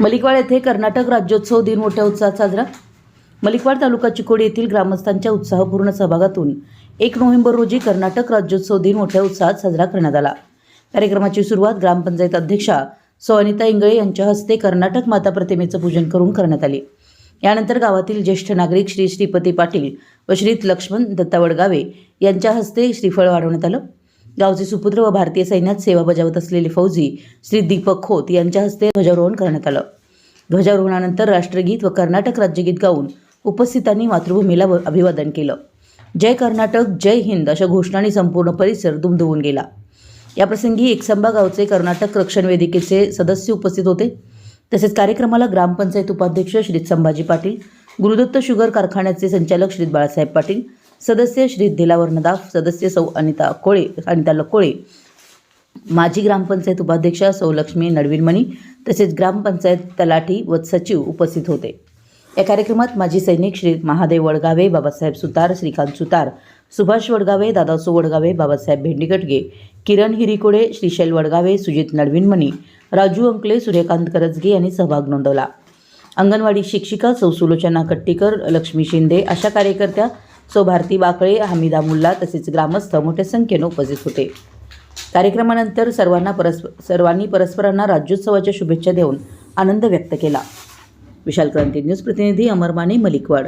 मलिकवाड येथे कर्नाटक राज्योत्सव दिन मोठ्या उत्साहात साजरा. मलिकवाड तालुका चिकोडी येथील ग्रामस्थांच्या उत्साहपूर्ण सहभागातून एक नोव्हेंबर रोजी कर्नाटक राज्योत्सव दिन मोठ्या उत्साहात साजरा करण्यात आला. कार्यक्रमाची सुरुवात ग्रामपंचायत अध्यक्षा सौ इंगळे यांच्या हस्ते कर्नाटक माता प्रतिमेचं पूजन करून करण्यात आले. यानंतर गावातील ज्येष्ठ नागरिक श्री श्रीपती पाटील व श्री लक्ष्मण दत्ता वडगावे यांच्या हस्ते श्रीफळ वाढवण्यात आलं. गावचे सुपुत्र व भारतीय सैन्यात सेवा बजावत असलेले फौजी श्री दीपक खोत यांच्या हस्ते ध्वजारोहण करण्यात आलं. ध्वजारोहणानंतर राष्ट्रगीत व कर्नाटक राज्यगीत गाऊन उपस्थितांनी मातृभूमीला अभिवादन केलं. जय कर्नाटक जय हिंद अशा घोषणांनी संपूर्ण परिसर दुमदुमून गेला. याप्रसंगी एकसंबा गावचे कर्नाटक रक्षण वेदिकेचे सदस्य उपस्थित होते. तसेच कार्यक्रमाला ग्रामपंचायत उपाध्यक्ष श्री संभाजी पाटील गुरुदत्त शुगर कारखान्याचे संचालक श्री बाळासाहेब पाटील सदस्य श्री दिलावर नदाफ सदस्य सौ अनिता कोळे अनिता लकोळे माजी ग्रामपंचायत उपाध्यक्ष सौ लक्ष्मी तसेच ग्रामपंचायत तलाठी व सचिव उपस्थित होते. या कार्यक्रमात माजी सैनिक श्री महादेव वडगावे बाबासाहेब सुतार श्रीकांत सुतार सुभाष वडगावे दादासो वडगावे बाबासाहेब भेंडीगटगे किरण हिरिकोडे श्रीशैल वडगावे सुजित नडविनमणी राजू अंकले सूर्यकांत करजगे यांनी सहभाग नोंदवला. अंगणवाडी शिक्षिका सौ सुलोचना कट्टीकर लक्ष्मी शिंदे अशा कार्यकर्त्या सौ भारती बाकळे हमीदा मुल्ला तसेच ग्रामस्थ मोठ्या संख्येनं उपस्थित होते. कार्यक्रमानंतर सर्वांना परस्पर सर्वांनी परस्परांना राज्योत्सवाच्या शुभेच्छा देऊन आनंद व्यक्त केला. विशाल क्रांती न्यूज प्रतिनिधी अमर माने मलिकवाड.